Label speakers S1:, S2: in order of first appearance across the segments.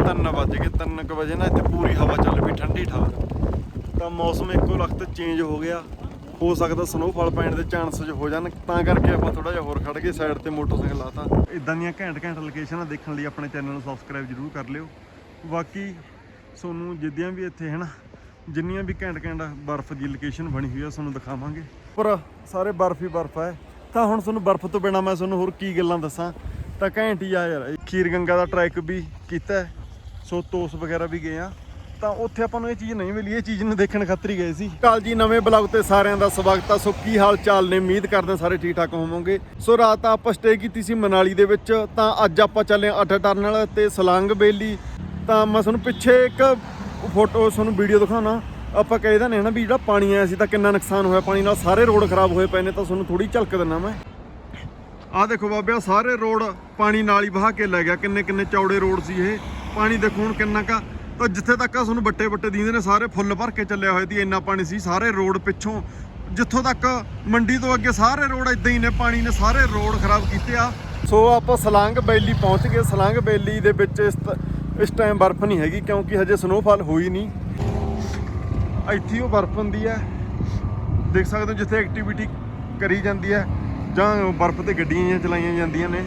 S1: 3 ਵਜ ਗਏ 3 ਵਜੇ ਨਾ ਇੱਥੇ ਪੂਰੀ ਹਵਾ ਚੱਲ ਪਈ, ਠੰਡੀ ਠਾਰ ਤਾਂ ਮੌਸਮ ਇੱਕੋ ਲਖਤ ਚੇਂਜ ਹੋ ਗਿਆ। ਹੋ ਸਕਦਾ ਸਨੋਫਾਲ ਪੈਣ ਦੇ ਚਾਂਸਸ ਹੋ ਜਾਣ, ਤਾਂ ਕਰਕੇ ਆਪਾਂ ਥੋੜਾ ਜਿਹਾ ਹੋਰ ਖੜ ਕੇ ਸਾਈਡ ਤੇ ਮੋਟਰਸਾਈਕਲ ਲਾਤਾ। ਇਦਾਂ ਦੀਆਂ ਘੈਂਟ ਘੈਂਟ ਲੋਕੇਸ਼ਨਾਂ ਦੇਖਣ ਲਈ ਆਪਣੇ ਚੈਨਲ ਨੂੰ ਸਬਸਕ੍ਰਾਈਬ ਜ਼ਰੂਰ ਕਰ ਲਿਓ। ਬਾਕੀ ਤੁਹਾਨੂੰ ਜਿੱਦਿਆਂ ਵੀ ਇੱਥੇ, ਹਨ, ਜਿੰਨੀਆਂ ਵੀ ਘੈਂਟ ਘੈਂਟ ਬਰਫ਼ ਦੀ ਲੋਕੇਸ਼ਨ ਬਣੀ ਹੋਈ ਆ, ਤੁਹਾਨੂੰ ਦਿਖਾਵਾਂਗੇ। ਪਰ ਸਾਰੇ ਬਰਫ਼ ਹੀ ਬਰਫ਼ ਹੈ ਤਾਂ ਹੁਣ ਤੁਹਾਨੂੰ ਬਰਫ਼ ਤੋਂ ਬਿਨਾ ਮੈਂ ਤੁਹਾਨੂੰ ਹੋਰ ਕੀ ਗੱਲਾਂ ਦੱਸਾਂ? ਤਾਂ ਘੈਂਟ ਹੀ ਆ ਯਾਰ, ਖੀਰ ਗੰਗਾ ਦਾ ਟਰੈਕ ਵੀ ਕੀਤਾ। ਸੋ ਤੋਸ ਵਗੈਰਾ ਵੀ ਗਏ ਆ। ਤਾਂ ਉੱਥੇ ਆਪਾਂ ਨੂੰ ਇਹ ਚੀਜ਼ ਨਹੀਂ ਮਿਲੀ, ਇਹ ਚੀਜ਼ ਨੂੰ ਦੇਖਣ ਖਾਤਰ ਹੀ ਗਏ ਸੀ। ਕਾਲ ਜੀ, ਨਵੇਂ ਬਲੌਗ ਤੇ ਸਾਰਿਆਂ ਦਾ ਸਵਾਗਤ ਆ। ਸੋ ਕੀ ਹਾਲ ਚਾਲ ਨੇ? ਉਮੀਦ ਕਰਦੇ ਹਾਂ ਸਾਰੇ ਠੀਕ ਠਾਕ ਹੋਵੋਗੇ। ਸੋ ਰਾਤ ਆਪਾਂ ਸਟੇ ਕੀਤੀ ਸੀ ਮਨਾਲੀ ਦੇ ਵਿੱਚ। ਤਾਂ ਅੱਜ ਆਪਾਂ ਚੱਲੇ ਹਾਂ ਅੱਠ ਟਰਨਲ ਤੇ ਸਲੰਗ ਬੇਲੀ। ਤਾਂ ਮੈਂ ਤੁਹਾਨੂੰ ਪਿੱਛੇ ਇੱਕ ਫੋਟੋ ਤੁਹਾਨੂੰ ਵੀਡੀਓ ਦਿਖਾਉਣਾ। ਆਪਾਂ ਕਹਿੰਦੇ ਨੇ ਨਾ ਵੀ ਜਿਹੜਾ ਪਾਣੀ ਆਇਆ ਸੀ ਤਾਂ ਕਿੰਨਾ ਨੁਕਸਾਨ ਹੋਇਆ। ਪਾਣੀ ਨਾਲ ਸਾਰੇ ਰੋਡ ਖਰਾਬ ਹੋਏ ਪਏ ਨੇ, ਤਾਂ ਤੁਹਾਨੂੰ ਥੋੜੀ ਝਲਕ ਦਿੰਨਾ ਮੈਂ। ਆਹ ਦੇਖੋ ਬਾਬਿਆ, ਸਾਰੇ ਰੋਡ ਪਾਣੀ ਨਾਲ ਹੀ ਵਹਾ ਕੇ ਲੈ ਗਿਆ। ਕਿੰਨੇ ਕਿੰਨੇ ਚੌੜੇ ਰੋਡ ਸੀ ਇਹ। ਪਾਣੀ ਦੇਖੋ ਹੁਣ ਕਿੰਨਾ ਕਾ ਤਾਂ ਜਿੱਥੇ ਤੱਕ ਆ, ਤੁਹਾਨੂੰ ਬੱਟੇ ਬੱਟੇ ਦੀਂਦੇ ਨੇ, ਸਾਰੇ ਫੁੱਲ ਭਰ ਕੇ ਚੱਲਿਆ ਹੋਇਆ ਸੀ, ਇੰਨਾ ਪਾਣੀ ਸੀ, ਸਾਰੇ ਰੋਡ ਪਿੱਛੋਂ, ਜਿੱਥੋਂ ਤੱਕ ਮੰਡੀ ਤੋਂ ਅੱਗੇ ਸਾਰੇ ਰੋਡ ਇਦਾਂ ਹੀ ਨੇ, ਪਾਣੀ ਨੇ ਸਾਰੇ ਰੋਡ ਖਰਾਬ ਕੀਤੇ ਆ। ਸੋ ਆਪਾਂ ਸਲੰਗ ਬੈਲੀ ਪਹੁੰਚ ਗਏ, ਸਲੰਗ ਬੈਲੀ ਦੇ ਵਿੱਚ ਇਸ ਤ- ਇਸ ਟਾਈਮ ਬਰਫ਼ ਨਹੀਂ ਹੈਗੀ, ਕਿਉਂਕਿ ਹਜੇ ਸਨੋਫਾਲ ਹੋਈ ਨਹੀਂ। ਇੱਥੇ ਉਹ ਬਰਫ਼ ਹੁੰਦੀ ਹੈ। ਦੇਖ ਸਕਦੇ ਹੋ ਜਿੱਥੇ ਐਕਟੀਵਿਟੀ ਕਰੀ ਜਾਂਦੀ ਹੈ, ਜਾਂ ਬਰਫ਼ ਤੇ ਗੱਡੀਆਂ ਚਲਾਈਆਂ ਜਾਂਦੀਆਂ ਨੇ।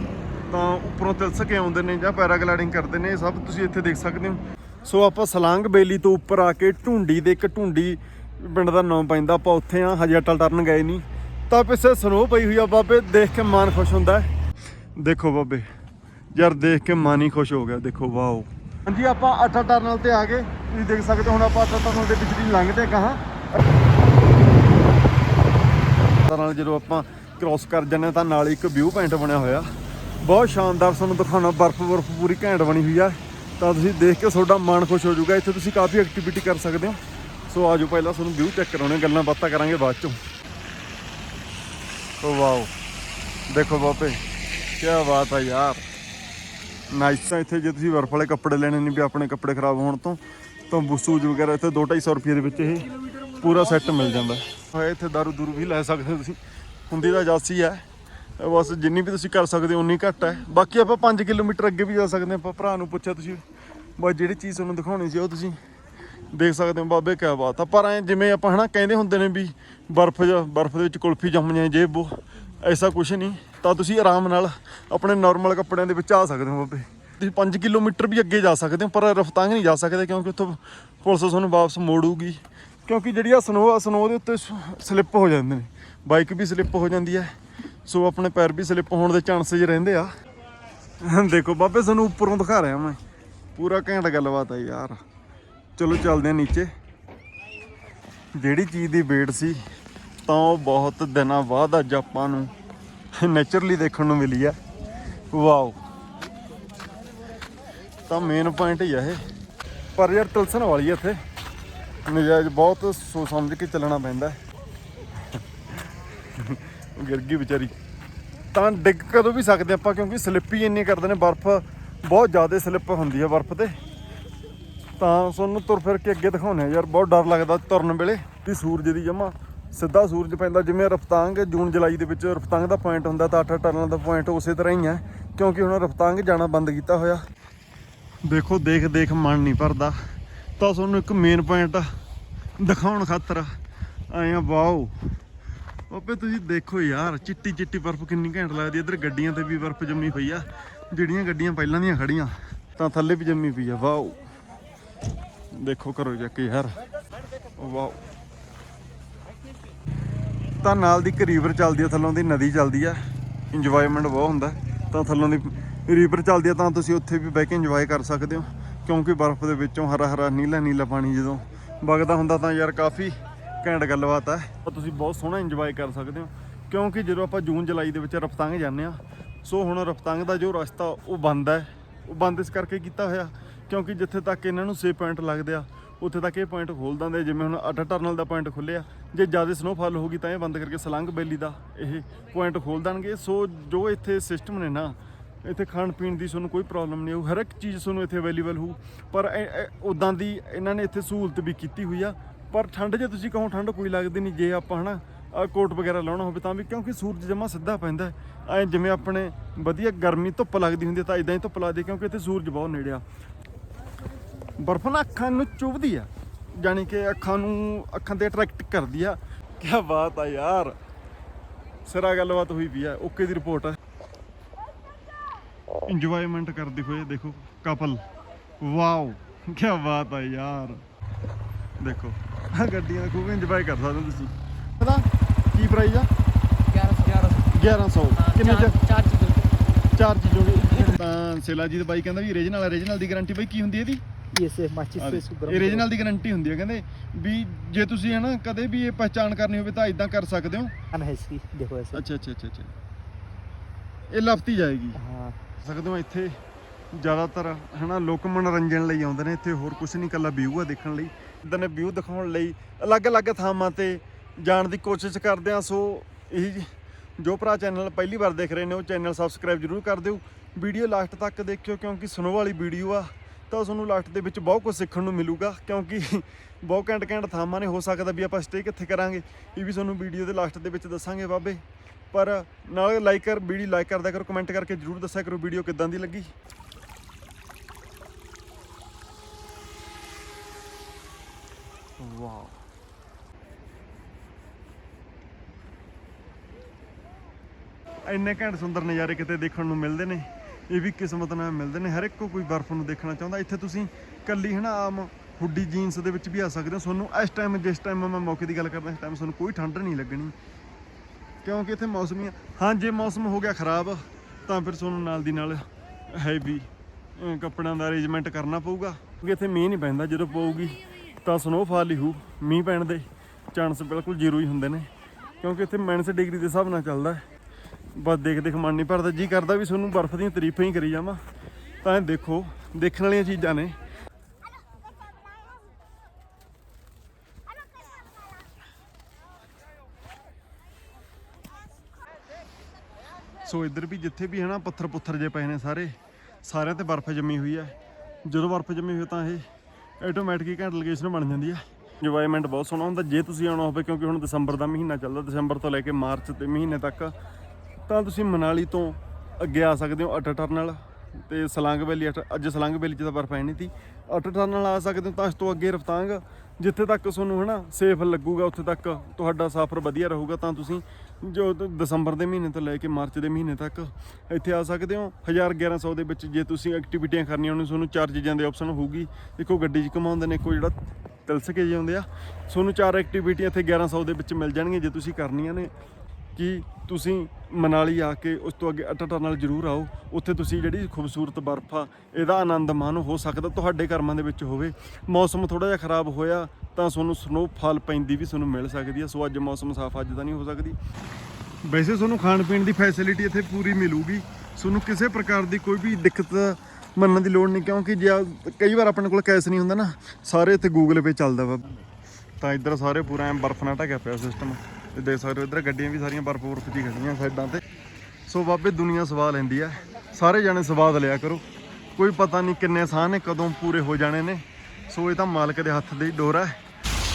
S1: ਤਾਂ ਉੱਪਰੋਂ ਤਿਲਸ ਕੇ ਆਉਂਦੇ ਨੇ ਜਾਂ ਪੈਰਾਗਲਾਈਡਿੰਗ ਕਰਦੇ ਨੇ ਸਭ ਤੁਸੀਂ ਇੱਥੇ ਦੇਖ ਸਕਦੇ ਹੋ। ਸੋ ਆਪਾਂ ਸਲਾਂਗ ਬੇਲੀ ਤੋਂ ਉੱਪਰ ਆ ਕੇ ਢੁੰਡੀ ਦੇ ਇੱਕ ਢੁੰਡੀ ਪਿੰਡ ਦਾ ਨਾਮ ਪੈਂਦਾ, ਆਪਾਂ ਉੱਥੇ ਆ, ਹਜੇ ਅਟਲ ਟਰਨ ਗਏ ਨਹੀਂ। ਤਾਂ ਪਿੱਛੇ ਸਨੋ ਪਈ ਹੋਈ ਆ ਬਾਬੇ, ਦੇਖ ਕੇ ਮਨ ਖੁਸ਼ ਹੁੰਦਾ ਦੇਖੋ ਬਾਬੇ, ਯਾਰ ਦੇਖ ਕੇ ਮਨ ਹੀ ਖੁਸ਼ ਹੋ ਗਿਆ, ਦੇਖੋ, ਵਾਓ। ਹਾਂਜੀ, ਆਪਾਂ ਅਟਲ ਟਰਨਲ ਤੇ ਆ ਗਏ। ਤੁਸੀਂ ਦੇਖ ਸਕਦੇ ਹੋ, ਹੁਣ ਆਪਾਂ ਅਟਲ ਟਰਨਲ ਦੇ ਵਿੱਚ ਦੀ ਲੰਘਦੇ ਕਹਾਂ ਟਰਨਲ ਜਦੋਂ ਆਪਾਂ ਕ੍ਰਾਸ ਕਰ ਜਾਂਦੇ ਹਾਂ, ਤਾਂ ਨਾਲ ਹੀ ਇੱਕ ਵਿਊ ਪੁਆਇੰਟ ਬਣਿਆ ਹੋਇਆ। ਬਹੁਤ ਸ਼ਾਨਦਾਰ ਤੁਹਾਨੂੰ ਦਿਖਾਉਣਾ, ਬਰਫ਼ ਬਰਫ਼ ਪੂਰੀ ਘੈਂਟ ਬਣੀ ਹੋਈ ਆ। ਤਾਂ ਤੁਸੀਂ ਦੇਖ ਕੇ ਤੁਹਾਡਾ ਮਨ ਖੁਸ਼ ਹੋ ਜਾਊਗਾ। ਇੱਥੇ ਤੁਸੀਂ ਕਾਫੀ ਐਕਟੀਵਿਟੀ ਕਰ ਸਕਦੇ ਹੋ। ਸੋ ਆਜੋ ਪਹਿਲਾਂ ਤੁਹਾਨੂੰ ਵਿਊ ਚੈੱਕ ਕਰਾਉਣੇ ਗੱਲਾਂ ਬਾਤਾਂ ਕਰਾਂਗੇ ਬਾਅਦ ਚੋਂ। ਓ ਵਾਓ, ਦੇਖੋ ਬਾਪੇ ਕੀ ਬਾਤ ਆ ਯਾਰ। ਨਾਈਸ ਤਾਂ ਇੱਥੇ ਜੇ ਤੁਸੀਂ ਬਰਫ਼ ਵਾਲੇ ਕੱਪੜੇ ਲੈਣੇ ਨੇ ਵੀ ਆਪਣੇ ਕੱਪੜੇ ਖਰਾਬ ਹੋਣ ਤੋਂ, ਤਾਂ ਬੂਸੂਜ ਵਗੈਰਾ ਇੱਥੇ 2-250 ਰੁਪਏ ਦੇ ਵਿੱਚ ਇਹ ਪੂਰਾ ਸੈੱਟ ਮਿਲ ਜਾਂਦਾ। ਹੈ, ਇੱਥੇ ਦਾਰੂ ਦੂਰੂ ਵੀ ਲੈ ਸਕਦੇ ਤੁਸੀਂ। ਹੁੰਦੀ ਤਾਂ ਜਾਸੀ ਹੈ ਬਸ ਜਿੰਨੀ ਵੀ ਤੁਸੀਂ ਕਰ ਸਕਦੇ ਹੋ, ਉਨੀ ਘੱਟ ਹੈ। ਬਾਕੀ ਆਪਾਂ 5 ਕਿਲੋਮੀਟਰ ਅੱਗੇ ਵੀ ਜਾ ਸਕਦੇ ਹਾਂ। ਆਪਾਂ ਭਰਾ ਨੂੰ ਪੁੱਛਿਆ, ਤੁਸੀਂ ਬਸ ਜਿਹੜੀ ਚੀਜ਼ ਤੁਹਾਨੂੰ ਦਿਖਾਉਣੀ ਸੀ, ਉਹ ਤੁਸੀਂ ਦੇਖ ਸਕਦੇ ਹੋ। ਬਾਬੇ, ਕਿਆ ਬਾਤ ਆ। ਪਰ ਐ ਜਿਵੇਂ ਆਪਾਂ ਹਨਾ ਕਹਿੰਦੇ ਹੁੰਦੇ ਨੇ ਵੀ ਬਰਫ਼ ਜਾਂ, ਬਰਫ਼ ਦੇ ਵਿੱਚ ਕੁਲਫੀ ਜੰਮ ਜਾਏ, ਜੇ ਉਹ ਐਸਾ ਕੁਝ ਨਹੀਂ ਤਾਂ ਤੁਸੀਂ ਆਰਾਮ ਨਾਲ ਆਪਣੇ ਨਾਰਮਲ ਕੱਪੜਿਆਂ ਦੇ ਵਿੱਚ ਆ ਸਕਦੇ ਹੋ, ਬਾਬੇ। ਤੁਸੀਂ 5 ਕਿਲੋਮੀਟਰ ਵੀ ਅੱਗੇ ਜਾ ਸਕਦੇ ਹੋ, ਪਰ ਰਫਤਾਂਗ ਨਹੀਂ ਜਾ ਸਕਦੇ, ਕਿਉਂਕਿ ਉੱਥੋਂ ਪੁਲਿਸ ਤੁਹਾਨੂੰ ਵਾਪਸ ਮੋੜੂਗੀ। ਕਿਉਂਕਿ ਜਿਹੜੀ ਆ ਸਨੋ ਆ ਸਨੋ ਦੇ ਉੱਤੇ ਸਲਿੱਪ ਹੋ ਜਾਂਦੇ ਨੇ। ਬਾਈਕ ਵੀ ਸਲਿੱਪ ਹੋ ਜਾਂਦੀ ਹੈ। ਸੋ ਆਪਣੇ ਪੈਰ ਵੀ ਸਲਿੱਪ ਹੋਣ ਦੇ ਚਾਂਸਸ ਰਹਿੰਦੇ ਆ। ਦੇਖੋ ਬਾਬੇ ਸਾਨੂੰ ਉੱਪਰੋਂ ਦਿਖਾ ਰਿਹਾ ਮੈਂ। ਪੂਰਾ ਘੈਂਟ ਗੱਲਬਾਤ ਆ ਯਾਰ। ਚਲੋ ਚੱਲਦੇ ਆ ਨੀਚੇ। ਜਿਹੜੀ ਚੀਜ਼ ਦੀ ਵੇਟ ਸੀ, ਤਾਂ ਉਹ ਬਹੁਤ ਦਿਨਾਂ ਬਾਅਦ ਅੱਜ ਆਪਾਂ ਨੂੰ ਨੇਚਰਲੀ ਦੇਖਣ ਨੂੰ ਮਿਲੀ ਆ। ਵਾਓ। ਤਾਂ ਮੇਨ ਪੁਆਇੰਟ ਹੀ ਆ ਇਹ। ਪਰ ਯਾਰ ਤਲਸਣ ਵਾਲੀ ਆ ਇੱਥੇ। ਨਜਾਇਜ਼ ਬਹੁਤ ਸੋਚ ਸਮਝ ਕੇ ਚੱਲਣਾ ਪੈਂਦਾ। ਹੈ। ਗਿਰ ਗਈ ਵਿਚਾਰੀ। ਤਾਂ ਡਿੱਗ ਕਦੋਂ ਵੀ ਸਕਦੇ ਆਪਾਂ, ਕਿਉਂਕਿ ਸਲਿੱਪ ਹੀ ਇੰਨੀ ਕਰਦੇ ਨੇ, ਬਰਫ਼ ਬਹੁਤ ਜ਼ਿਆਦਾ ਸਲਿੱਪ ਹੁੰਦੀ ਆ ਬਰਫ਼ ਤੇ। ਤਾਂ ਤੁਹਾਨੂੰ ਤੁਰ ਫਿਰ ਕੇ ਅੱਗੇ ਦਿਖਾਉਣੇ ਆ ਯਾਰ, ਬਹੁਤ ਡਰ ਲੱਗਦਾ ਤੁਰਨ ਵੇਲੇ ਵੀ ਸੂਰਜ ਦੀ ਜਮਾ ਸਿੱਧਾ ਸੂਰਜ ਪੈਂਦਾ, ਜਿਵੇਂ ਰਫਤਾਂਗ ਜੂਨ ਜੁਲਾਈ ਦੇ ਵਿੱਚ ਰਫਤਾਂਗ ਦਾ ਪੁਆਇੰਟ ਹੁੰਦਾ, ਤਾਂ ਅੱਠ ਟਰਨਲ ਦਾ ਪੁਆਇੰਟ ਉਸੇ ਤਰ੍ਹਾਂ ਹੀ ਹੈ ਕਿਉਂਕਿ ਹੁਣ ਰਫਤਾਂਗ ਜਾਣਾ ਬੰਦ ਕੀਤਾ ਹੋਇਆ। ਦੇਖੋ, ਦੇਖ ਦੇਖ, ਮਨ ਨਹੀਂ ਭਰਦਾ। ਤਾਂ ਤੁਹਾਨੂੰ ਇੱਕ ਮੇਨ ਪੁਆਇੰਟ ਦਿਖਾਉਣ ਖਾਤਰ ਆਏ ਆ, ਵਾਓ। ਓਪੇ ਤੁਸੀਂ ਦੇਖੋ ਯਾਰ, ਚਿੱਟੀ ਚਿੱਟੀ ਬਰਫ਼ ਕਿੰਨੀ ਘੈਂਟ ਲੱਗਦੀ ਇੱਧਰ ਗੱਡੀਆਂ ਤੇ ਵੀ ਬਰਫ਼ ਜੰਮੀ ਪਈ ਆ। ਜਿਹੜੀਆਂ ਗੱਡੀਆਂ ਪਹਿਲਾਂ ਦੀਆਂ ਖੜੀਆਂ, ਤਾਂ ਥੱਲੇ ਵੀ ਜੰਮੀ ਪਈ ਆ। ਵਾਓ। ਦੇਖੋ ਕਰੋ ਚੱਕ ਯਾਰ। ਵਾਓ। ਤਾਂ ਨਾਲ ਦੀ ਇੱਕ ਰੀਵਰ ਚੱਲਦੀ ਆ, ਥੱਲੋਂ ਦੀ ਨਦੀ ਚੱਲਦੀ ਆ। ਇੰਜੋਇਮੈਂਟ ਬਹੁਤ ਹੁੰਦਾ। ਤਾਂ ਥੱਲੋਂ ਦੀ ਰੀਵਰ ਚੱਲਦੀ ਆ, ਤਾਂ ਤੁਸੀਂ ਉੱਥੇ ਵੀ ਬਹਿ ਕੇ ਇੰਜੋਏ ਕਰ ਸਕਦੇ ਹੋ। ਕਿਉਂਕਿ ਬਰਫ਼ ਦੇ ਵਿੱਚੋਂ ਹਰਾ ਹਰਾ ਨੀਲਾ ਨੀਲਾ ਪਾਣੀ ਜਦੋਂ ਵਗਦਾ ਹੁੰਦਾ, ਤਾਂ ਯਾਰ ਕਾਫੀ ਘੈਂਟ ਗੱਲਬਾਤ ਹੈ ਤਾਂ ਤੁਸੀਂ ਬਹੁਤ ਸੋਹਣਾ ਇੰਜੋਏ ਕਰ ਸਕਦੇ ਹੋ। ਕਿਉਂਕਿ ਜਦੋਂ ਆਪਾਂ ਜੂਨ, ਜੁਲਾਈ ਦੇ ਵਿੱਚ ਰਫਤਾਂਗ ਜਾਂਦੇ ਆ ਸੋ ਹੁਣ ਰਫਤਾਂਗ ਦਾ ਜੋ ਰਸਤਾ ਉਹ ਬੰਦ ਹੈ। ਉਹ ਬੰਦ ਇਸ ਕਰਕੇ ਕੀਤਾ ਹੋਇਆ ਕਿਉਂਕਿ ਜਿੱਥੇ ਤੱਕ ਇਹਨਾਂ ਨੂੰ ਸੇ ਪੁਆਇੰਟ ਲੱਗਦੇ ਆ, ਉੱਥੇ ਤੱਕ ਇਹ ਪੁਆਇੰਟ ਖੋਲ ਦਿੰਦੇ ਜਿਵੇਂ ਹੁਣ ਅਟਾ ਟਰਨਲ ਦਾ ਪੁਆਇੰਟ ਖੁੱਲਿਆ ਜੇ ਜ਼ਿਆਦਾ ਸਨੋਫਾਲ ਹੋਗੀ ਤਾਂ ਇਹ ਬੰਦ ਕਰਕੇ ਸਲੰਗ ਬੈਲੀ ਦਾ ਇਹ ਪੁਆਇੰਟ ਖੋਲ ਦੇਣਗੇ। ਸੋ ਜੋ ਇੱਥੇ ਸਿਸਟਮ ਨੇ ਨਾ, ਇੱਥੇ ਖਾਣ ਪੀਣ ਦੀ ਤੁਹਾਨੂੰ ਕੋਈ ਪ੍ਰੋਬਲਮ ਨਹੀਂ ਹੋਊ। ਹਰ ਇੱਕ ਚੀਜ਼ ਤੁਹਾਨੂੰ ਇੱਥੇ ਅਵੇਲੇਬਲ ਹੋਊ। ਪਰ ਉਦਾਂ ਦੀ ਇਹਨਾਂ ਨੇ ਇੱਥੇ ਸਹੂਲਤ ਵੀ ਕੀਤੀ ਹੋਈ ਆ। ਪਰ ਠੰਡ ਜੇ ਤੁਸੀਂ ਕਹੋ, ਠੰਡ ਕੋਈ ਲੱਗਦੀ ਨਹੀਂ ਜੇ ਆਪਾਂ ਹਨਾ ਆਹ ਕੋਟ ਵਗੈਰਾ ਲਾਉਣਾ ਹੋਵੇ ਤਾਂ ਵੀ, ਕਿਉਂਕਿ ਸੂਰਜ ਜਮਾ ਸਿੱਧਾ ਪੈਂਦਾ ਐ ਜਿਵੇਂ ਆਪਣੇ ਵਧੀਆ ਗਰਮੀ ਧੁੱਪ ਲੱਗਦੀ ਹੁੰਦੀ ਹੈ ਤਾਂ ਇਦਾਂ ਹੀ ਧੁੱਪ ਲੱਗਦੀ ਕਿਉਂਕਿ ਇੱਥੇ ਸੂਰਜ ਬਹੁਤ ਨੇੜੇ ਆ। ਬਰਫ਼ ਨਾ ਅੱਖਾਂ ਨੂੰ ਚੁਭਦੀ ਆ, ਜਾਣੀ ਕਿ ਅੱਖਾਂ ਨੂੰ, ਅੱਖਾਂ ਤੇ ਅਟਰੈਕਟ ਕਰਦੀ ਆ। ਕੀ ਬਾਤ ਆ ਯਾਰ। ਸਿਰਾ ਗੱਲਬਾਤ ਹੋਈ ਵੀ ਆ, ਓਕੇ ਦੀ ਰਿਪੋਰਟ ਆ। ਇੰਜੋਇਮੈਂਟ ਕਰਦੇ ਹੋਏ ਦੇਖੋ ਕਪਲ ਵਾਓ ਕੀ ਬਾਤ ਆ ਯਾਰ। ਦੇਖੋ। ਆ ਗੱਡੀਆਂ ਦਾ ਖੂਬ ਇੰਜੋਏ ਕਰ ਸਕਦੇ ਹੋ ਤੁਸੀਂ? ਪਤਾ ਕੀ ਪ੍ਰਾਈਸ ਆ? 1100 ਕਿੰਨੇ ਚ
S2: ਚਾਰ ਚੀਜ਼
S1: ਚਾਰ ਚੀਜ਼ ਹੋ ਗਈ ਤਾਂ ਸੇਲਾਜੀਤ ਬਾਈ ਕਹਿੰਦਾ ਵੀ ਰੀਜਨਲ ਰੀਜਨਲ ਦੀ ਗਾਰੰਟੀ ਬਾਈ ਕੀ ਹੁੰਦੀ ਇਹਦੀ?
S2: ਈਐਸਐਫ ਮਾਚਿਸ ਤੇ
S1: ਸੁਗਰਮ ਰੀਜਨਲ ਦੀ ਗਾਰੰਟੀ ਹੁੰਦੀ ਹੈ ਕਹਿੰਦੇ ਵੀ ਜੇ ਤੁਸੀਂ ਹਨਾ ਕਦੇ ਵੀ ਇਹ ਪਛਾਣ ਕਰਨੀ ਹੋਵੇ ਤਾਂ ਇਦਾਂ ਕਰ ਸਕਦੇ ਹੋ।
S2: ਅਨਹੈਸਕੀ ਦੇਖੋ ਐਸੇ।
S1: ਅੱਛਾ ਅੱਛਾ ਅੱਛਾ ਅੱਛਾ। ਇਹ ਲਫਤੀ ਜਾਏਗੀ।
S2: ਹਾਂ।
S1: ਸਕਦੇ ਹੋ ਇੱਥੇ ਜ਼ਿਆਦਾਤਰ ਹਨਾ ਲੋਕ ਮਨੋਰੰਜਨ ਲਈ ਆਉਂਦੇ ਨੇ ਇੱਥੇ ਹੋਰ ਕੁਝ ਨਹੀਂ ਕੱਲਾ ਵਿਊ ਆ ਦੇਖਣ ਲਈ। ਇਦਾਂ ਨੇ ਵਿਊ ਦਿਖਾਉਣ ਲਈ ਅਲੱਗ-ਅਲੱਗ ਥਾਵਾਂ ਤੇ ਜਾਣ ਦੀ ਕੋਸ਼ਿਸ਼ ਕਰਦੇ ਆ ਸੋ ਇਹ ਜੋ ਭਰਾ ਚੈਨਲ ਪਹਿਲੀ ਵਾਰ ਦੇਖ ਰਹੇ ਨੇ, ਉਹ ਚੈਨਲ ਸਬਸਕ੍ਰਾਈਬ ਜਰੂਰ ਕਰ ਦਿਓ। ਵੀਡੀਓ ਲਾਸਟ ਤੱਕ ਦੇਖਿਓ, ਕਿਉਂਕਿ ਸਨੋ ਵਾਲੀ ਵੀਡੀਓ ਆ, ਤਾਂ ਤੁਹਾਨੂੰ ਲਾਸਟ ਦੇ ਵਿੱਚ ਬਹੁਤ ਕੁਝ ਸਿੱਖਣ ਨੂੰ ਮਿਲੂਗਾ, ਕਿਉਂਕਿ ਬਹੁਤ ਘੈਂਟ ਘੈਂਟ ਥਾਵਾਂ ਨੇ, ਹੋ ਸਕਦਾ ਵੀ ਆਪਾਂ ਸਟੇ ਕਿੱਥੇ ਕਰਾਂਗੇ, ਇਹ ਵੀ ਤੁਹਾਨੂੰ ਵੀਡੀਓ ਦੇ ਲਾਸਟ ਦੇ ਵਿੱਚ ਦੱਸਾਂਗੇ ਬਾਬੇ। ਪਰ ਨਾਲ ਲਾਈਕ ਕਰ, ਵੀਡੀਓ ਲਾਈਕ ਕਰਦਾ ਕਰੋ ਕਮੈਂਟ ਕਰਕੇ ਜਰੂਰ ਦੱਸਿਆ ਕਰੋ ਵੀਡੀਓ ਕਿੱਦਾਂ ਦੀ ਲੱਗੀ। ਵਾਓ ਇੰਨੇ ਘੈਂਟ ਸੁੰਦਰ ਨਜ਼ਾਰੇ ਕਿਤੇ ਦੇਖਣ ਨੂੰ ਮਿਲਦੇ ਨੇ, ਇਹ ਵੀ ਕਿਸਮਤ ਨਾਲ ਮਿਲਦੇ ਨੇ, ਹਰ ਇੱਕ ਕੋਈ ਬਰਫ਼ ਨੂੰ ਦੇਖਣਾ ਚਾਹੁੰਦਾ। ਇੱਥੇ ਤੁਸੀਂ ਕੱਲੀ ਹਨਾ ਆਮ ਹੁੱਡੀ ਜੀਨਸ ਦੇ ਵਿੱਚ ਵੀ ਆ ਸਕਦੇ ਹੋ। ਤੁਹਾਨੂੰ ਇਸ ਟਾਈਮ ਜਿਸ ਟਾਈਮ ਮੈਂ ਮੌਕੇ ਦੀ ਗੱਲ ਕਰਦਾ, ਇਸ ਟਾਈਮ ਤੁਹਾਨੂੰ ਕੋਈ ਠੰਡ ਨਹੀਂ ਲੱਗਣੀ। ਕਿਉਂਕਿ ਇੱਥੇ ਮੌਸਮੀ ਹਾਂ ਜੇ ਮੌਸਮ ਹੋ ਗਿਆ ਖਰਾਬ, ਤਾਂ ਫਿਰ ਤੁਹਾਨੂੰ ਨਾਲ ਦੀ ਨਾਲ ਹੈਵੀ ਕੱਪੜਿਆਂ ਦਾ ਅਰੇਂਜਮੈਂਟ ਕਰਨਾ ਪਊਗਾ। ਕਿਉਂਕਿ ਇੱਥੇ ਮੀਂਹ ਨਹੀਂ ਪੈਂਦਾ, ਜਦੋਂ ਪਊਗੀ। ਤਾਂ ਸਨੋਫਾਲ ਹੀ ਹੋਊ, ਮੀਂਹ ਪੈਣ ਦੇ ਚਾਂਸ ਬਿਲਕੁਲ ਜ਼ੀਰੋ ਹੀ ਹੁੰਦੇ ਨੇ, ਕਿਉਂਕਿ ਇੱਥੇ ਮਾਈਨਸ ਡਿਗਰੀ ਦੇ ਹਿਸਾਬ ਨਾਲ ਚੱਲਦਾ ਬਸ ਦੇਖ ਦੇਖ ਮਨ ਨਹੀਂ ਭਰਦਾ, ਜੀ ਕਰਦਾ ਵੀ ਤੁਹਾਨੂੰ ਬਰਫ਼ ਦੀਆਂ ਤਾਰੀਫਾਂ ਹੀ ਕਰੀ ਜਾਵਾਂ। ਤਾਂ ਇਹ ਦੇਖੋ, ਦੇਖਣ ਵਾਲੀਆਂ ਚੀਜ਼ਾਂ ਨੇ। ਸੋ ਇੱਧਰ ਵੀ ਜਿੱਥੇ ਵੀ ਹਨਾ ਪੱਥਰ ਪੁੱਥਰ ਜੇ ਪਏ ਨੇ ਸਾਰੇ, ਸਾਰਿਆਂ ਤੇ ਬਰਫ਼ ਜੰਮੀ ਹੋਈ ਹੈ। ਜਦੋਂ ਬਰਫ਼ ਜੰਮੀ ਹੋਈ ਤਾਂ ਇਹ ਆਟੋਮੈਟਿਕ ਹੀ ਘੈਂਟ ਲੋਕੇਸ਼ਨ ਬਣ ਜਾਂਦੀ ਹੈ ਇੰਜੋਇਮੈਂਟ ਬਹੁਤ ਸੋਹਣਾ ਹੁੰਦਾ, ਜੇ ਤੁਸੀਂ ਆਉਣਾ ਹੋਵੇ, ਕਿਉਂਕਿ ਹੁਣ ਦਸੰਬਰ ਦਾ ਮਹੀਨਾ ਚੱਲਦਾ, ਦਸੰਬਰ ਤੋਂ ਲੈ ਕੇ ਮਾਰਚ ਦੇ ਮਹੀਨੇ ਤੱਕ, ਤਾਂ ਤੁਸੀਂ ਮਨਾਲੀ ਤੋਂ ਅੱਗੇ ਆ ਸਕਦੇ ਹੋ ਅਟਾ ਟਰਨਲ ਤੇ ਸਲੰਗ ਵੈਲੀ ਅਟ- ਅੱਜ ਸਲੰਗ ਵੈਲੀ 'ਚ ਤਾਂ ਬਰਫ਼ ਪੈਣੀ ਸੀ। ਅਟਾ ਟਰਨਲ ਆ ਸਕਦੇ ਹੋ, ਤਾਂ ਇਸ ਤੋਂ ਅੱਗੇ ਰਫਤਾਂਗ ਜਿੱਥੇ ਤੱਕ ਤੁਹਾਨੂੰ ਹਨਾ ਸੇਫ ਲੱਗੂਗਾ, ਉੱਥੇ ਤੱਕ ਤੁਹਾਡਾ ਸਫ਼ਰ ਵਧੀਆ ਰਹੂਗਾ, ਤਾਂ ਤੁਸੀਂ ਜੋ ਦਸੰਬਰ ਦੇ ਮਹੀਨੇ ਤੋਂ ਲੈ ਕੇ ਮਾਰਚ ਦੇ ਮਹੀਨੇ ਤੱਕ ਇੱਥੇ ਆ ਸਕਦੇ ਹੋ। 1000 1100 ਦੇ ਵਿੱਚ ਜੇ ਤੁਸੀਂ ਐਕਟੀਵਿਟੀਆਂ ਕਰਨੀਆਂ ਉਹਨੂੰ ਤੁਹਾਨੂੰ ਚਾਰ ਚੀਜ਼ਾਂ ਦੇ ਆਪਸ਼ਨ ਹੋਊਗੀ। ਇੱਕੋ ਗੱਡੀ 'ਚ ਘੁਮਾਉਂਦੇ ਨੇ, ਇੱਕੋ ਜਿਹੜਾ ਤਿਲਸ ਕੇ ਜਾਂਦੇ ਆ। ਤੁਹਾਨੂੰ ਚਾਰ ਐਕਟੀਵਿਟੀਆਂ ਇੱਥੇ 1100 ਦੇ ਵਿੱਚ ਮਿਲ ਜਾਣਗੀਆਂ, ਜੇ ਤੁਸੀਂ ਕਰਨੀਆਂ ਨੇ। ਕਿ ਤੁਸੀਂ ਮਨਾਲੀ ਆ ਕੇ ਉਸ ਤੋਂ ਅੱਗੇ ਅਟਾ ਟਨਲ ਜ਼ਰੂਰ ਆਓ। ਉੱਥੇ ਤੁਸੀਂ ਜਿਹੜੀ ਖੂਬਸੂਰਤ ਬਰਫ਼ ਆ, ਇਹਦਾ ਆਨੰਦ ਮਾਣ ਹੋ ਸਕਦਾ ਤੁਹਾਡੇ ਕਰਮਾਂ ਦੇ ਵਿੱਚ ਹੋਵੇ। ਮੌਸਮ ਥੋੜਾ ਜਿਹਾ ਖਰਾਬ ਹੋਇਆ ਤਾਂ ਤੁਹਾਨੂੰ ਸਨੋਫਾਲ ਪੈਂਦੀ ਵੀ ਤੁਹਾਨੂੰ ਮਿਲ ਸਕਦੀ ਹੈ ਸੋ ਅੱਜ ਮੌਸਮ ਸਾਫ਼ ਅੱਜ ਤਾਂ ਨਹੀਂ ਹੋ ਸਕਦੀ। ਵੈਸੇ ਤੁਹਾਨੂੰ ਖਾਣ ਪੀਣ ਦੀ ਫੈਸਿਲਿਟੀ ਇੱਥੇ ਪੂਰੀ ਮਿਲੂਗੀ। ਤੁਹਾਨੂੰ ਕਿਸੇ ਪ੍ਰਕਾਰ ਦੀ ਕੋਈ ਵੀ ਦਿੱਕਤ ਮੰਨਣ ਦੀ ਲੋੜ ਨਹੀਂ, ਕਿਉਂਕਿ ਜੇ ਕਈ ਵਾਰ ਆਪਣੇ ਕੋਲ ਕੈਸ਼ ਨਹੀਂ ਹੁੰਦਾ ਨਾ, ਸਾਰੇ ਇੱਥੇ ਗੂਗਲ ਪੇ ਚੱਲਦਾ ਵਾ। ਤਾਂ ਇੱਧਰ ਸਾਰੇ ਪੂਰਾ ਐ ਬਰਫ਼ ਨਾਲ ਢਕਿਆ ਪਿਆ ਸਿਸਟਮ ਤੇ ਦੇਖ ਸਕਦੇ ਹੋ ਇੱਧਰ ਗੱਡੀਆਂ ਵੀ ਸਾਰੀਆਂ ਬਰਫ਼ ਬਰਫ਼ 'ਚ ਖੜੀਆਂ ਸਾਈਡਾਂ ਤੇ। ਸੋ ਬਾਬੇ, ਦੁਨੀਆ ਸਵਾਦ ਲੈਂਦੀ ਆ। ਸਾਰੇ ਜਾਣੇ ਸਵਾਦ ਲਿਆ ਕਰੋ। ਕੋਈ ਪਤਾ ਨਹੀਂ ਕਿੰਨੇ ਸਾਹ ਨੇ, ਕਦੋਂ ਪੂਰੇ ਹੋ ਜਾਣੇ ਨੇ। ਸੋ ਇਹ ਤਾਂ ਮਾਲਕ ਦੇ ਹੱਥ ਦੀ ਡੋਰ ਹੈ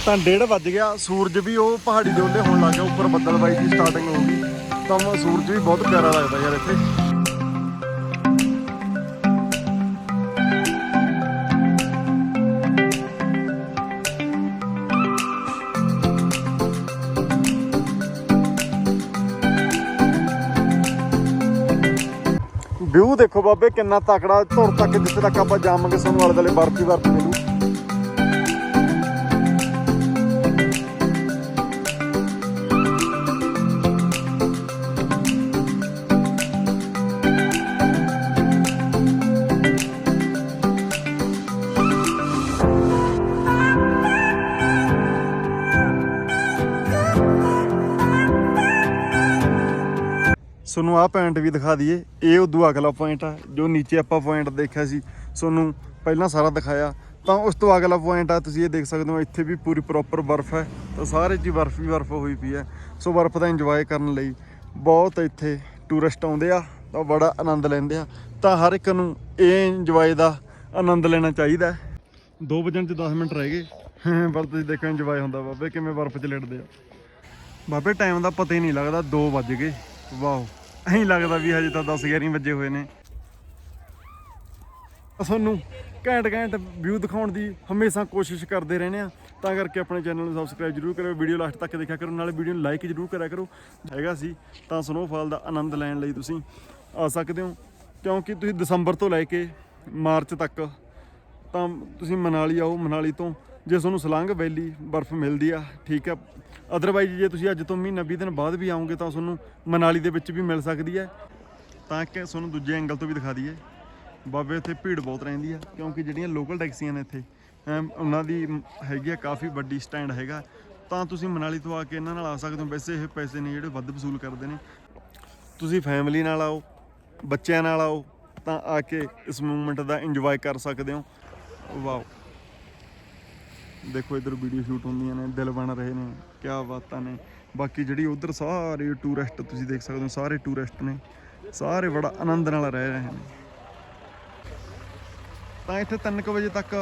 S1: ਤਾਂ ਡੇਢ ਵੱਜ ਗਿਆ। ਸੂਰਜ ਵੀ ਉਹ ਪਹਾੜੀ ਦੇ ਉੱਤੇ ਹੋਣ ਲੱਗ ਗਿਆ। ਉੱਪਰ ਬੱਦਲਬਾਈ ਦੀ ਸਟਾਰਟਿੰਗ ਹੋ ਗਈ। ਤਾਂ ਮ- ਸੂਰਜ ਵੀ ਬਹੁਤ ਪਿਆਰਾ ਲੱਗਦਾ ਯਾਰ ਇੱਥੇ। ਵਿਊ ਦੇਖੋ ਬਾਬੇ, ਕਿੰਨਾ ਤਕੜਾ ਧੁਰ ਤੱਕ ਜਿੱਥੇ ਤੱਕ ਆਪਾਂ ਜਾਵਾਂਗੇ, ਸਾਨੂੰ ਵਾਲੇ ਦੁਆਲੇ ਬਰਫ ਹੀ ਤੁਹਾਨੂੰ ਆਹ ਪੁਆਇੰਟ ਵੀ ਦਿਖਾ ਦਈਏ। ਇਹ ਉਦੋਂ ਅਗਲਾ ਪੁਆਇੰਟ ਆ, ਜੋ ਨੀਚੇ ਆਪਾਂ ਪੁਆਇੰਟ ਦੇਖਿਆ ਸੀ। ਤੁਹਾਨੂੰ ਪਹਿਲਾਂ ਸਾਰਾ ਦਿਖਾਇਆ। ਤਾਂ ਉਸ ਤੋਂ ਅਗਲਾ ਪੁਆਇੰਟ ਆ, ਤੁਸੀਂ ਇਹ ਦੇਖ ਸਕਦੇ ਹੋ, ਇੱਥੇ ਵੀ ਪੂਰੀ ਪ੍ਰੋਪਰ ਬਰਫ਼ ਹੈ। ਤਾਂ ਸਾਰੇ 'ਚ ਹੀ ਬਰਫ਼ ਹੀ ਬਰਫ਼ ਹੋਈ ਪਈ ਹੈ। ਸੋ ਬਰਫ਼ ਦਾ ਇੰਜੋਏ ਕਰਨ ਲਈ ਬਹੁਤ ਇੱਥੇ ਟੂਰਿਸਟ ਆਉਂਦੇ ਆ, ਤਾਂ ਬੜਾ ਆਨੰਦ ਲੈਂਦੇ ਆ। ਤਾਂ ਹਰ ਇੱਕ ਨੂੰ ਇਹ ਇੰਜੋਏ ਦਾ ਆਨੰਦ ਲੈਣਾ ਚਾਹੀਦਾ ਹੈ। 2 ਵਜਣ ਚ 10 ਮਿੰਟ ਰਹਿ ਗਏ। ਪਰ ਤੁਸੀਂ ਦੇਖੋ ਇੰਜੋਏ ਹੁੰਦਾ ਬਾਬੇ, ਕਿਵੇਂ ਬਰਫ਼ 'ਚ ਲੇਟਦੇ ਆ। ਬਾਬੇ ਟਾਈਮ ਦਾ ਪਤਾ ਹੀ ਨਹੀਂ ਲੱਗਦਾ 2 ਵੱਜ ਗਏ। ਵਾਓ। ਐਂ ਲੱਗਦਾ ਵੀ ਹਜੇ ਤਾਂ 10 11 ਵਜੇ ਹੋਏ ਨੇ। ਤੁਹਾਨੂੰ ਘੈਂਟ ਘੈਂਟ ਵਿਊ ਦਿਖਾਉਣ ਦੀ ਹਮੇਸ਼ਾ ਕੋਸ਼ਿਸ਼ ਕਰਦੇ ਰਹਿੰਦੇ ਆ ਤਾਂ ਕਰਕੇ ਆਪਣੇ ਚੈਨਲ ਨੂੰ ਸਬਸਕ੍ਰਾਈਬ ਜਰੂਰ ਕਰਿਓ ਵੀਡੀਓ ਲਾਸਟ ਤੱਕ ਦੇਖਿਆ ਕਰੋ, ਨਾਲੇ ਵੀਡੀਓ ਨੂੰ ਲਾਈਕ ਜਰੂਰ ਕਰਿਆ ਕਰੋ। ਹੈਗਾ ਸੀ, ਤਾਂ ਸਨੋਫਾਲ ਦਾ ਆਨੰਦ ਲੈਣ ਲਈ ਤੁਸੀਂ ਆ ਸਕਦੇ ਹੋ। ਕਿਉਂਕਿ ਤੁਸੀਂ ਦਸੰਬਰ ਤੋਂ ਲੈ ਕੇ ਮਾਰਚ ਤੱਕ ਤਾਂ ਤੁਸੀਂ ਮਨਾਲੀ ਆਓ। ਮਨਾਲੀ ਤੋਂ ਜੇ ਤੁਹਾਨੂੰ ਸਲੰਗ ਵੈਲੀ ਬਰਫ਼ ਮਿਲਦੀ ਆ, ਠੀਕ ਆ ਅਦਰਵਾਈਜ਼ ਜੇ ਤੁਸੀਂ ਅੱਜ ਤੋਂ ਮਹੀਨਾ 20 ਦਿਨ ਬਾਅਦ ਵੀ ਆਉਂਗੇ ਤਾਂ ਤੁਹਾਨੂੰ ਮਨਾਲੀ ਦੇ ਵਿੱਚ ਵੀ ਮਿਲ ਸਕਦੀ ਹੈ। ਤਾਂ ਕਿ ਤੁਹਾਨੂੰ ਦੂਜੇ ਐਂਗਲ ਤੋਂ ਵੀ ਦਿਖਾ ਦਈਏ। ਬਾਬੇ, ਇੱਥੇ ਭੀੜ ਬਹੁਤ ਰਹਿੰਦੀ ਹੈ ਕਿਉਂਕਿ ਜਿਹੜੀਆਂ ਲੋਕਲ ਟੈਕਸੀਆਂ ਨੇ ਇੱਥੇ ਉਹਨਾਂ ਦੀ ਹੈਗੀ ਆ ਕਾਫੀ ਵੱਡੀ ਸਟੈਂਡ ਹੈਗਾ। ਤਾਂ ਤੁਸੀਂ ਮਨਾਲੀ ਤੋਂ ਆ ਕੇ ਇਹਨਾਂ ਨਾਲ ਆ ਸਕਦੇ ਹੋ। ਵੈਸੇ ਇਹ ਪੈਸੇ ਨੇ ਜਿਹੜੇ ਵੱਧ ਵਸੂਲ ਕਰਦੇ ਨੇ। ਤੁਸੀਂ ਫੈਮਿਲੀ ਨਾਲ ਆਓ, ਬੱਚਿਆਂ ਨਾਲ ਆਓ, ਤਾਂ ਆ ਕੇ ਇਸ ਮੂਮੈਂਟ ਦਾ ਇੰਜੋਏ ਕਰ ਸਕਦੇ ਹੋ। ਵਾਓ। ਦੇਖੋ ਇਧਰ ਵੀਡੀਓ ਸ਼ੂਟ ਹੁੰਦੀਆਂ ਨੇ, ਦਿਲ ਬਣ ਰਹੇ ਨੇ। ਕੀ ਬਾਤਾਂ ਨੇ। ਬਾਕੀ ਜਿਹੜੀ ਉਧਰ ਸਾਰੇ ਟੂਰਿਸਟ ਤੁਸੀਂ ਦੇਖ ਸਕਦੇ ਹੋ, ਸਾਰੇ ਟੂਰਿਸਟ ਨੇ। ਸਾਰੇ ਬੜਾ ਆਨੰਦ ਨਾਲ ਰਹਿ ਰਹੇ ਨੇ। ਤਾਂ ਇੱਥੇ 3:00 ਵਜੇ ਤੱਕ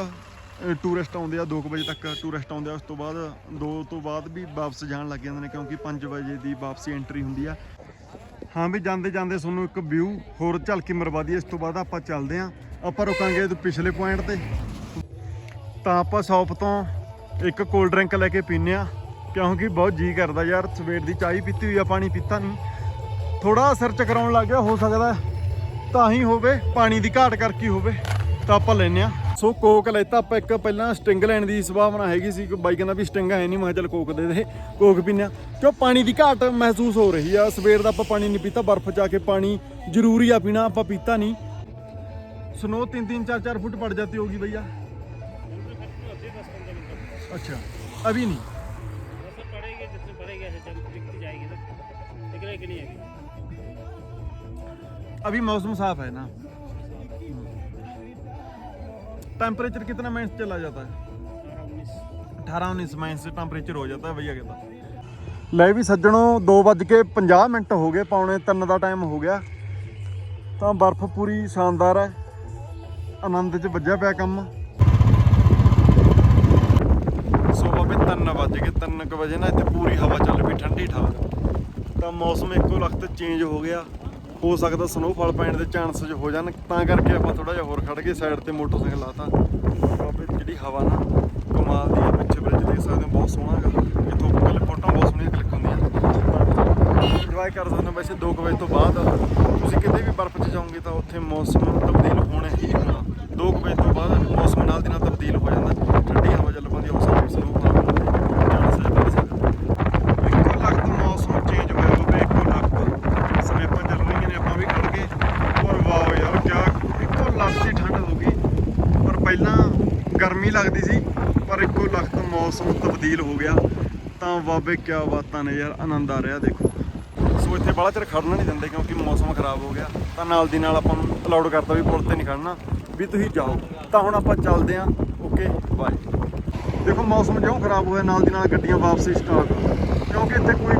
S1: ਟੂਰਿਸਟ ਆਉਂਦੇ ਆ 2 ਵਜੇ ਤੱਕ ਟੂਰਿਸਟ ਆਉਂਦੇ ਆ। ਉਸ ਤੋਂ ਬਾਅਦ 2 ਤੋਂ ਬਾਅਦ ਵੀ ਵਾਪਸ ਜਾਣ ਲੱਗ ਜਾਂਦੇ ਨੇ, ਕਿਉਂਕਿ 5 ਵਜੇ ਦੀ ਵਾਪਸੀ ਐਂਟਰੀ ਹੁੰਦੀ ਆ। ਹਾਂ ਵੀ ਜਾਂਦੇ ਜਾਂਦੇ ਤੁਹਾਨੂੰ ਇੱਕ ਵਿਊ ਹੋਰ ਝਲਕੀ ਮਰਵਾ ਦਈਏ। ਇਸ ਤੋਂ ਬਾਅਦ ਆਪਾਂ ਚੱਲਦੇ ਆਂ ਆਪਾਂ ਰੁਕਾਂਗੇ ਤੇ ਪਿਛਲੇ ਪੁਆਇੰਟ ਤੇ। ਤਾਂ ਆਪਾਂ ਸ਼ਾਪ ਤੋਂ ਇੱਕ ਕੋਲਡ ਡਰਿੰਕ ਲੈ ਕੇ ਪੀਨੇ ਆ ਕਿਉਂਕਿ ਬਹੁਤ ਜੀ ਕਰਦਾ ਯਾਰ ਸਵੇਰ ਦੀ ਚਾਹ ਹੀ ਪੀਤੀ ਹੋਈ ਆ ਪਾਣੀ ਪੀਤਾ ਨਹੀਂ ਥੋੜਾ ਸਿਰ ਚਕਰਾਉਣ ਲੱਗ ਗਿਆ ਹੋ ਸਕਦਾ ਤਾਂ ਹੀ ਹੋਵੇ ਪਾਣੀ ਦੀ ਘਾਟ ਕਰਕੇ ਹੀ ਹੋਵੇ ਤਾਂ ਆਪਾਂ ਲੈਨੇ ਆ ਸੋ ਕੋਕ ਲੈਤਾ ਆਪਾਂ ਇੱਕ ਪਹਿਲਾਂ ਸਟਿੰਗ ਲੈਣ ਦੀ ਸੰਭਾਵਨਾ ਹੈਗੀ ਸੀ ਕਿ ਬਾਈ ਕਹਿੰਦਾ ਵੀ ਸਟਿੰਗ ਹੈ ਨਹੀਂ ਮੈਂ ਕਿਹਾ ਚੱਲ ਕੋਕ ਦੇ ਦੇ ਕੋਕ ਪੀਨੇ ਆ ਕਿਉਂ ਪਾਣੀ ਦੀ ਘਾਟ ਮਹਿਸੂਸ ਹੋ ਰਹੀ ਆ ਸਵੇਰ ਦਾ ਆਪਾਂ ਪਾਣੀ ਨਹੀਂ ਪੀਤਾ ਬਰਫ਼ ਚ ਆ ਕੇ ਪਾਣੀ ਜ਼ਰੂਰੀ ਆ ਪੀਣਾ ਆਪਾਂ ਪੀਤਾ ਨਹੀਂ स्नो तीन तीन चार चार फुट पड़ जाती होगी भैया अच्छा अभी नहीं
S3: दिख रही कि नहीं अभी
S1: अभी मौसम साफ है ना टेम्परेचर कितना माइनस चला जाता है
S3: अठारह उन्नीस
S1: अठारह उन्नीस माइनस से टेम्परेचर हो जाता है भैया कहता ਲੈ ਵੀ ਸੱਜਣੋ 2:50 ਮਿੰਟ ਹੋ ਗਏ ਪੌਣੇ 3 ਦਾ ਟਾਈਮ ਹੋ ਗਿਆ ਤਾਂ ਬਰਫ਼ ਪੂਰੀ ਸ਼ਾਨਦਾਰ ਹੈ ਆਨੰਦ 'ਚ ਵੱਜਿਆ ਪਿਆ ਕੰਮ ਸੋ ਬਾਬੇ 3 ਵਜ ਗਏ 3 ਵਜੇ ਨਾ ਇੱਥੇ ਪੂਰੀ ਹਵਾ ਚੱਲ ਪਈ ਠੰਡੀ ਠਾਰ ਤਾਂ ਮੌਸਮ ਇੱਕੋ ਲਖਤ ਚੇਂਜ ਹੋ ਗਿਆ। ਹੋ ਸਕਦਾ ਸਨੋਫਾਲ ਪੈਣ ਦੇ ਚਾਂਸਸ ਹੋ ਜਾਣ। ਤਾਂ ਕਰਕੇ ਆਪਾਂ ਥੋੜਾ ਜਿਹਾ ਹੋਰ ਖੜ ਕੇ ਸਾਈਡ ਤੇ ਮੋਟਰਸਾਈਕਲ ਲਾਤਾ। ਬਾਬੇ, ਜਿਹੜੀ ਹਵਾ ਨਾ, ਕਮਾਲ ਦੀ ਆ, ਪਿੱਛੇ ਬ੍ਰਿਜ ਦੇਖ ਸਕਦੇ ਹੋ, ਬਹੁਤ ਸੋਹਣਾ ਹੈਗਾ। ਇੱਥੋਂ ਕੱਲ ਫੋਟੋਆਂ ਬਹੁਤ ਸੋਹਣੀਆਂ ਕਲਿੱਕ ਹੁੰਦੀਆਂ। ਇੰਜੋਏ ਕਰ ਸਕਦੇ ਹੋ ਵੈਸੇ 2 ਵਜੇ ਤੋਂ ਬਾਅਦ। ਤੁਸੀਂ ਕਿਤੇ ਵੀ ਬਰਫ਼ 'ਚ ਜਾਓਗੇ ਤਾਂ ਉੱਥੇ ਮੌਸਮ ਤਬਦੀਲ ਹੋਣਾ ਹੀ ਹੋਣਾ 2 ਵਜੇ ਤੋਂ ਬਾਅਦ ਮੌਸਮ ਨਾਲ ਦੀ ਨਾਲ ਤਬਦੀਲ ਹੋ ਜਾਂਦਾ ਠੰਡੀ ਹਵਾ ਚੱਲ ਪੈਂਦੀ ਉਸ ਵੇਲੇ ਸਨੋਫਾਲ ਜਾਣ ਸਕਦਾ ਸਕਦਾ ਇੱਕੋ ਲਖਤ ਮੌਸਮ ਚੇਂਜ ਹੋਇਆ ਹੋਵੇ ਇੱਕੋ ਲਖਤ ਸਵੇਪਾਂ ਚੱਲ ਰਹੀਆਂ ਨੇ ਆਪਾਂ ਵੀ ਖੜ ਗਏ ਔਰ ਵਾਓ ਯਾਰ ਕਿਆ ਇੱਕੋ ਲਖਤ ਹੀ ਠੰਡ ਹੋ ਗਈ ਪਰ ਪਹਿਲਾਂ ਗਰਮੀ ਲੱਗਦੀ ਸੀ, ਪਰ ਇੱਕੋ ਲਖਤ ਮੌਸਮ ਤਬਦੀਲ ਹੋ ਗਿਆ। ਤਾਂ ਬਾਬੇ, ਕਿਆ ਬਾਤਾਂ ਨੇ ਯਾਰ, ਆਨੰਦ ਆ ਰਿਹਾ ਦੇਖੋ। ਸੋ ਇੱਥੇ ਬੜਾ ਚਿਰ ਖੜਨਾ ਨਹੀਂ ਦਿੰਦੇ, ਕਿਉਂਕਿ ਮੌਸਮ ਖਰਾਬ ਹੋ ਗਿਆ। ਤਾਂ ਨਾਲ ਦੀ ਨਾਲ ਆਪਾਂ ਨੂੰ ਅਲਾਉਡ ਕਰਤਾ ਵੀ ਪੁਲ ਤੇ ਨਹੀਂ ਖੜਨਾ, ਵੀ ਤੁਸੀਂ ਜਾਓ। ਤਾਂ ਹੁਣ ਆਪਾਂ ਚੱਲਦੇ ਆਂ ਓਕੇ ਬਾਏ ਦੇਖੋ, ਮੌਸਮ ਜਿਉਂ ਖਰਾਬ ਹੋਇਆ, ਨਾਲ ਦੀ ਨਾਲ ਗੱਡੀਆਂ ਵਾਪਸ ਸਟਾਰਟ ਕਿਉਂਕਿ ਇੱਥੇ ਕੋਈ